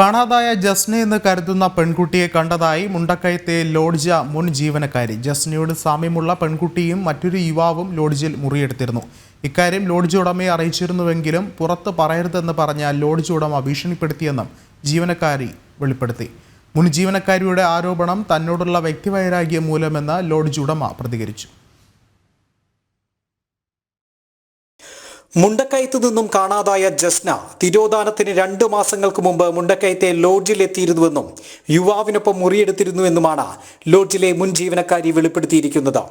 കാണാതായ ജസ്ന എന്ന് കരുതുന്ന പെൺകുട്ടിയെ കണ്ടതായി മുണ്ടക്കയത്തെ ലോഡ്ജ മുൻ ജീവനക്കാരി. ജസ്നയോട് സാമ്യമുള്ള പെൺകുട്ടിയും മറ്റൊരു യുവാവും ലോഡ്ജിൽ മുറിയെടുത്തിരുന്നു. ഇക്കാര്യം ലോഡ്ജ് ഉടമയെ അറിയിച്ചിരുന്നുവെങ്കിലും പുറത്ത് പറയരുതെന്ന് പറഞ്ഞ ലോഡ്ജ് ഉടമ ഭീഷണിപ്പെടുത്തിയെന്നും ജീവനക്കാരി വെളിപ്പെടുത്തി. മുൻ ജീവനക്കാരിയുടെ ആരോപണം തന്നോടുള്ള വ്യക്തിവൈരാഗ്യം മൂലമെന്ന് ലോഡ്ജ് ഉടമ പ്രതികരിച്ചു. മുണ്ടക്കയത്തു നിന്നും കാണാതായ ജസ്ന തിരോധാനത്തിന് രണ്ടു മാസങ്ങൾക്ക് മുമ്പ് മുണ്ടക്കയത്തെ ലോഡ്ജിൽ എത്തിയിരുന്നുവെന്നും യുവാവിനൊപ്പം മുറിയെടുത്തിരുന്നുവെന്നുമാണ് ലോഡ്ജിലെ മുൻ ജീവനക്കാരി വെളിപ്പെടുത്തിയിരിക്കുന്നത്.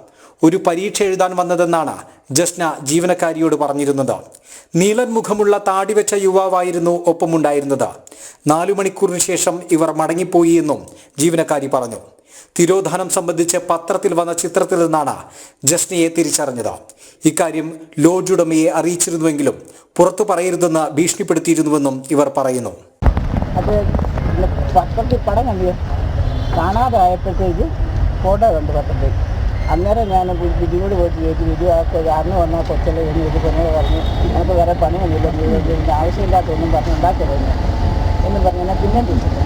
ഒരു പരീക്ഷ എഴുതാൻ വന്നതെന്നാണ് ജസ്ന ജീവനക്കാരിയോട് പറഞ്ഞിരുന്നത്. നീളൻ മുഖമുള്ള താടി വെച്ച യുവാവായിരുന്നു ഒപ്പമുണ്ടായിരുന്നത്. നാലു മണിക്കൂറിന് ശേഷം ഇവർ മടങ്ങിപ്പോയി എന്നും ജീവനക്കാരി പറഞ്ഞു. തിരോധാനം സംബന്ധിച്ച് പത്രത്തിൽ വന്ന ചിത്രത്തിൽ നിന്നാണ് ജസ്നയെ തിരിച്ചറിഞ്ഞത്. ഇക്കാര്യം ലോഡ്ജ് ഉടമയെ അറിയിച്ചിരുന്നുവെങ്കിലും പുറത്തു പറയരുതെന്ന് ഭീഷണിപ്പെടുത്തിയിരുന്നുവെന്നും ഇവർ പറയുന്നു. അന്നേരം ഞാൻ ബിജുവിനോട് പോയിട്ട് ചോദിച്ചു ബിജു ആ കാരണം വന്ന കൊച്ചല്ലേ എന്ന് ചോദിച്ചു പെണ്ണോട് പറഞ്ഞു ഞങ്ങൾക്ക് വേറെ പണിയൊന്നുമില്ല ആവശ്യമില്ലാത്തൊന്നും പറഞ്ഞ് ഉണ്ടാക്കരുത് എന്ന് പറഞ്ഞു എന്നെ പിന്നെ തിരിച്ചു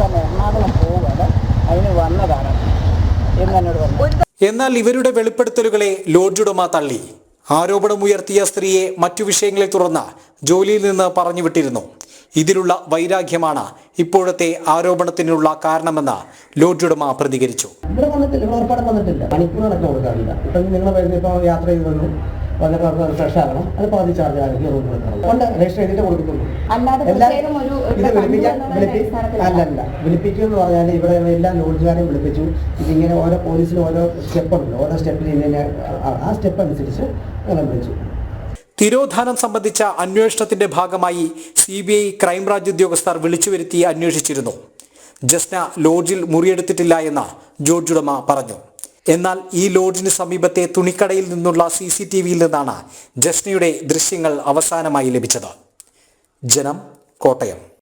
തന്നെ എറണാകുളം പോവുകയാണ് അതിന് വന്നതാണ് എന്ന് എന്നോട് പറഞ്ഞു എന്നാൽ ഇവരുടെ വെളിപ്പെടുത്തലുകളെ ലോഡ്ജുടമ തള്ളി. ആരോപണമുയർത്തിയ സ്ത്രീയെ മറ്റു വിഷയങ്ങളെ തുടർന്ന് ജോലിയിൽ നിന്ന് പറഞ്ഞുവിട്ടിരുന്നു. ഇതിലുള്ള വൈരാഗ്യമാണ് ഇപ്പോഴത്തെ ആരോപണത്തിനുള്ള കാരണമെന്ന് ലോഡ്ജുടമ പ്രതികരിച്ചു. ഇവിടെ വന്നിട്ടില്ല. വന്നിട്ടില്ല മണിക്കൂറുകളൊക്കെ കൊടുക്കാറില്ല. ഇപ്പം നിങ്ങൾ യാത്ര ചെയ്ത് വന്നിട്ട് അവർക്ക് ഫ്രഷ് ആകണം അത് പാതി ചാർജ് ആണെങ്കിൽ റൂം കൊടുക്കണം ഉണ്ട് രജിസ്റ്റർ ചെയ്തിട്ട് കൊടുക്കുന്നുള്ളൂ അല്ലാതെ എല്ലാ- ഒരു ഇത് വിളിപ്പിക്കാൻ. അല്ലല്ല. വിളിപ്പിക്കും എന്ന് പറഞ്ഞാൽ ഇവിടെ എല്ലാ ലോഡ്ജുകാരെയും വിളിപ്പിച്ചു. ഇതിങ്ങനെ ഓരോ പോലീസിന് ഓരോ സ്റ്റെപ്പ് ഉണ്ട്. ഓരോ സ്റ്റെപ്പിൽ ഇങ്ങനെ ആ- ആ സ്റ്റെപ്പ് അനുസരിച്ച് അങ്ങനെ വിളിച്ചു. തിരോധാനം സംബന്ധിച്ച അന്വേഷണത്തിന്റെ ഭാഗമായി സി ബി ഐ ക്രൈംബ്രാഞ്ച് ഉദ്യോഗസ്ഥർ വിളിച്ചു വരുത്തി അന്വേഷിച്ചിരുന്നു. ജസ്ന ലോഡ്ജിൽ മുറിയെടുത്തിട്ടില്ല എന്ന് ജോർജ് ഉടമ പറഞ്ഞു. എന്നാൽ ഈ ലോഡ്ജിന് സമീപത്തെ തുണിക്കടയിൽ നിന്നുള്ള സി സി ടി വിയിൽ നിന്നാണ് ജസ്നയുടെ ദൃശ്യങ്ങൾ അവസാനമായി ലഭിച്ചത്. ജനം കോട്ടയം.